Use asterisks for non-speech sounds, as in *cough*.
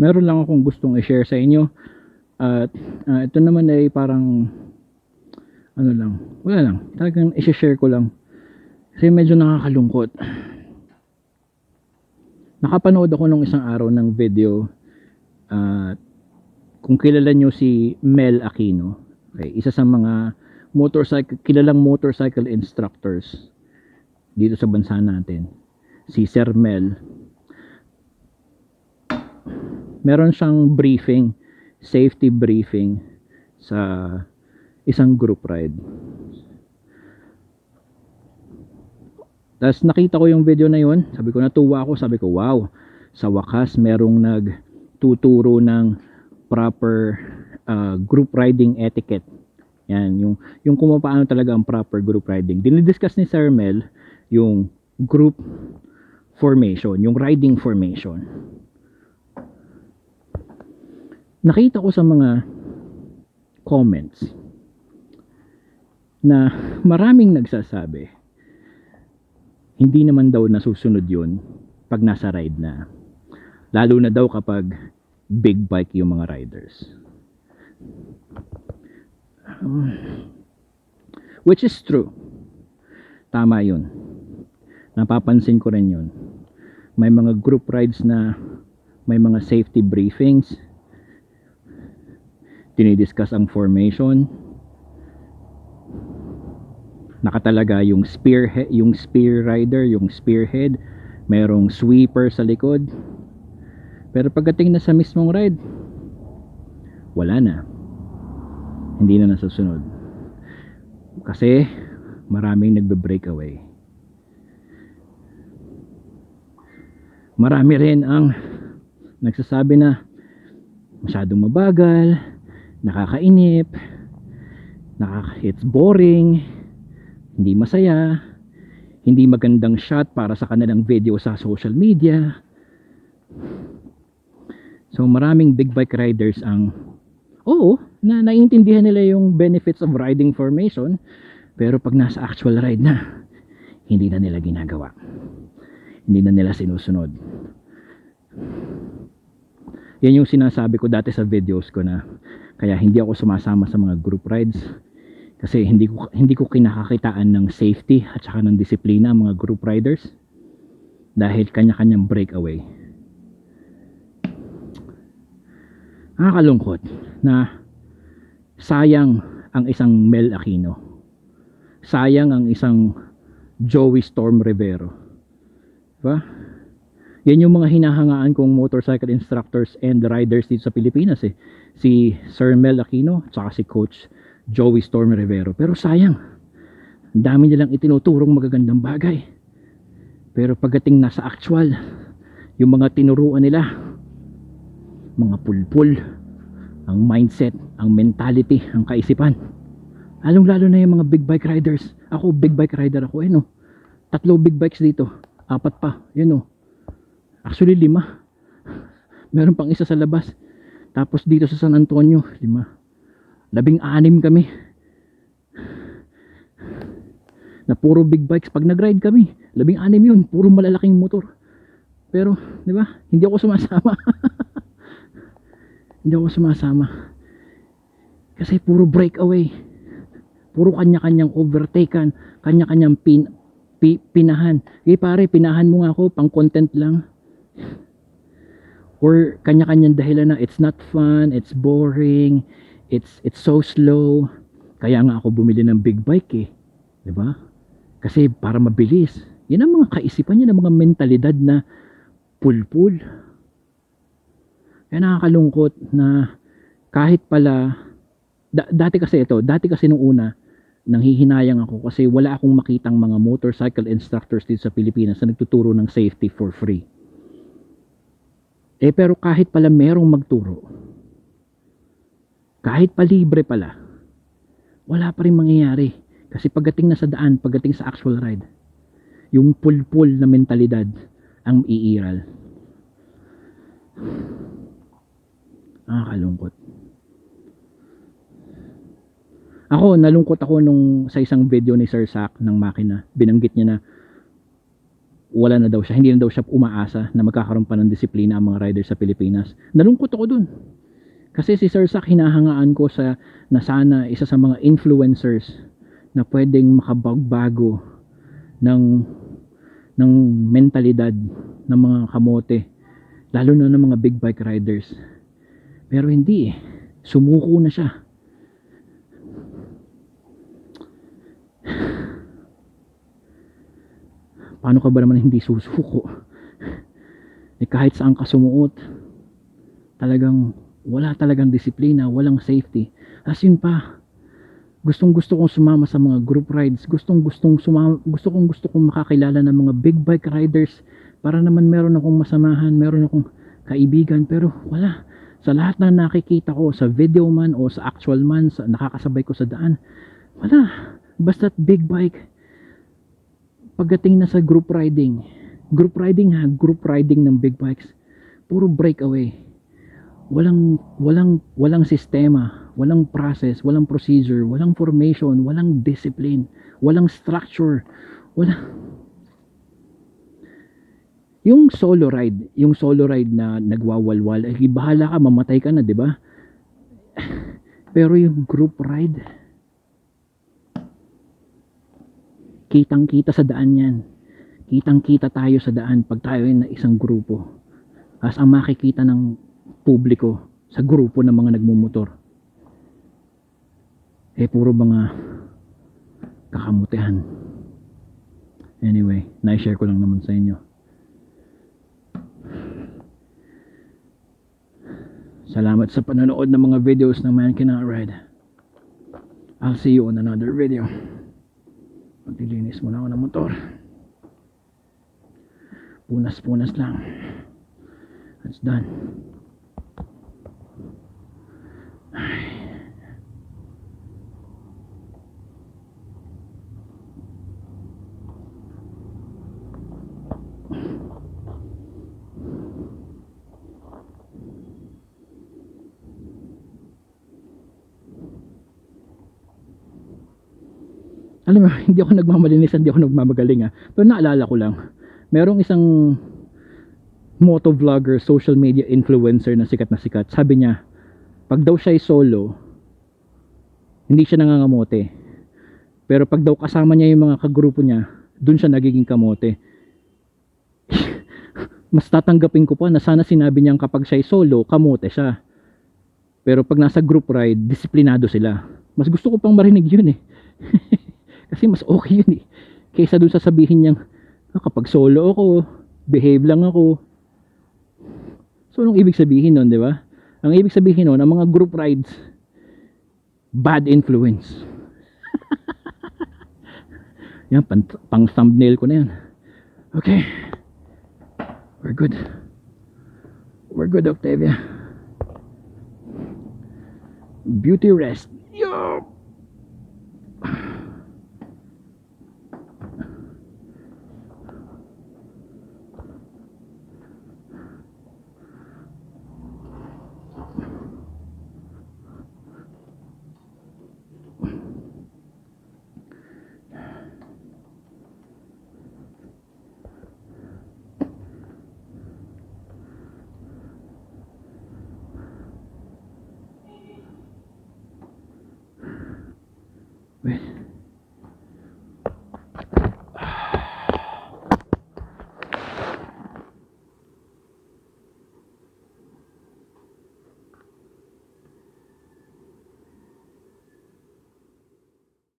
meron lang akong gustong i-share sa inyo. At ah, ito naman ay parang ano lang, wala lang. Talagang i-share ko lang. Kasi medyo nakakalungkot. Nakapanood ako nung isang araw ng video at kung kilala nyo si Mel Aquino, okay, isa sa mga motorcycle, kilalang motorcycle instructors dito sa bansa natin, si Sir Mel. Meron siyang briefing, safety briefing sa isang group ride. Tapos nakita ko yung video na yun, sabi ko natuwa ako, sabi ko wow, sa wakas merong nagtuturo ng proper uh, group riding etiquette. Yan, yung, yung kung paano talaga ang proper group riding. Dinidiscuss ni Sir Mel yung group formation, yung riding formation. Nakita ko sa mga comments na maraming nagsasabi hindi naman daw nasusunod yun pag nasa ride na. Lalo na daw kapag big bike yung mga riders. Um, which is true. Tama yun. Napapansin ko rin yun. May mga group rides na may mga safety briefings. Dinidiscuss ang formation. Nakatalaga yung spear yung spear rider, yung spearhead, merong sweeper sa likod. Pero pagdating na sa mismong ride, wala na. Hindi na nasusunod. Kasi maraming nagbe-breakaway. Marami rin ang nagsasabi na masyadong mabagal, nakakainip, nakaka it's boring, hindi masaya, hindi magandang shot para sa kanilang video sa social media. So maraming big bike riders ang oo, na naiintindihan nila yung benefits of riding formation pero pag nasa actual ride na hindi na nila ginagawa. Hindi na nila sinusunod. Yan yung sinasabi ko dati sa videos ko na kaya hindi ako sumasama sa mga group rides kasi hindi ko hindi ko kinakakitaan ng safety at saka ng disiplina ang mga group riders dahil kanya-kanyang breakaway. Nakakalungkot na sayang ang isang Mel Aquino. Sayang ang isang Joey Storm Rivero. Diba? Yan yung mga hinahangaan kong motorcycle instructors and riders dito sa Pilipinas eh si Sir Mel Aquino at si Coach Joey Storm Rivero. Pero sayang, ang dami nilang itinuturong magagandang bagay. Pero pagdating nasa actual, yung mga tinuruan nila, mga pulpul, ang mindset, ang mentality, ang kaisipan. Along lalo na yung mga big bike riders. Ako, big bike rider ako eh no. Tatlo big bikes dito. Apat pa. Yun no. Actually, lima. Meron pang isa sa labas. Tapos dito sa San Antonio, lima. Labing anim kami. Na puro big bikes. Pag nag-ride kami labing anim yun. Puro malalaking motor. Pero di ba? Hindi ako sumasama. *laughs* Hindi ako sumasama. Kasi puro breakaway. Puro kanya-kanyang overtaken. Kanya-kanyang pin, pi, pinahan. Eh pare pinahan mo nga ako. Pang content lang or kanya-kanyang dahilan na it's not fun it's boring it's it's so slow. Kaya nga ako bumili ng big bike eh 'di ba? Kasi para mabilis. Yan ang mga kaisipan niya ng mga mentalidad na pulpul. Kaya nakakalungkot na kahit pala da, dati kasi ito dati kasi nung una nanghihinayang ako kasi wala akong makitang mga motorcycle instructors dito sa Pilipinas na nagtuturo ng safety for free eh pero kahit pala merong magturo kahit palibre pala, wala pa rin mangyayari. Kasi pagdating na sa daan, pagdating sa actual ride, yung pulpul na mentalidad ang iiral. Nakakalungkot. Ako, nalungkot ako nung sa isang video ni Sir Sak ng makina. Binanggit niya na wala na daw siya, hindi na daw siya umaasa na magkakaroon pa ng disiplina ang mga rider sa Pilipinas. Nalungkot ako dun. Kasi si Sir Sak hinahangaan ko sa na sana isa sa mga influencers na pwedeng makabagbago ng ng mentalidad ng mga kamote lalo na ng mga big bike riders pero hindi eh sumuko na siya paano ka ba naman hindi susuko? Eh kahit saan ka sumuot talagang wala talagang disiplina walang safety. As yun pa gustong gusto kong sumama sa mga group rides. Gustong gustong sumama gusto kong gusto kong makakilala ng mga big bike riders para naman meron akong masamahan meron akong kaibigan. Pero wala. Sa lahat na nakikita ko sa video man o sa actual man sa nakakasabay ko sa daan wala. Basta't big bike pagdating na sa group riding group riding ha group riding ng big bikes puro breakaway walang walang walang sistema, walang process, walang procedure, walang formation, walang discipline, walang structure, wala yung solo ride, yung solo ride na nagwawalwal, eh, bahala ka, mamatay ka na, di ba? Pero yung group ride, kitang-kita sa daan yan. Kitang-kita tayo sa daan pag tayo ay na isang grupo. As ang makikita ng publiko sa grupo ng mga nagmumotor. Eh puro mga kakamutihan anyway na-share ko lang naman sa inyo. Salamat sa panonood ng mga videos ng Man Cannot Ride. I'll see you on another video maglilinis muna ako ng motor. Punas punas lang. It's done alam mo, *laughs* hindi ako nagmamalinis, hindi ako nagmamagaling ah. Pero naalala ko lang, merong isang moto vlogger, social media influencer na sikat na sikat. Sabi niya, pag daw siya ay solo, hindi siya nangangamote. Pero pag daw kasama niya yung mga kagrupo niya, dun siya nagiging kamote. *laughs* Mas tatanggapin ko pa na sana sinabi niyang kapag siya ay solo, kamote siya. Pero pag nasa group ride, disiplinado sila. Mas gusto ko pang marinig yun eh. *laughs* Kasi mas okay yun eh. Kaysa dun sasabihin niyang, "Ah, kapag solo ako, behave lang ako. So, anong ibig sabihin nun, di ba? Ang ibig sabihin nun, ang mga group rides, bad influence. *laughs* yan, pang, pang thumbnail ko na yan. Okay. We're good. We're good, Octavia. Beauty rest. Yup. Right.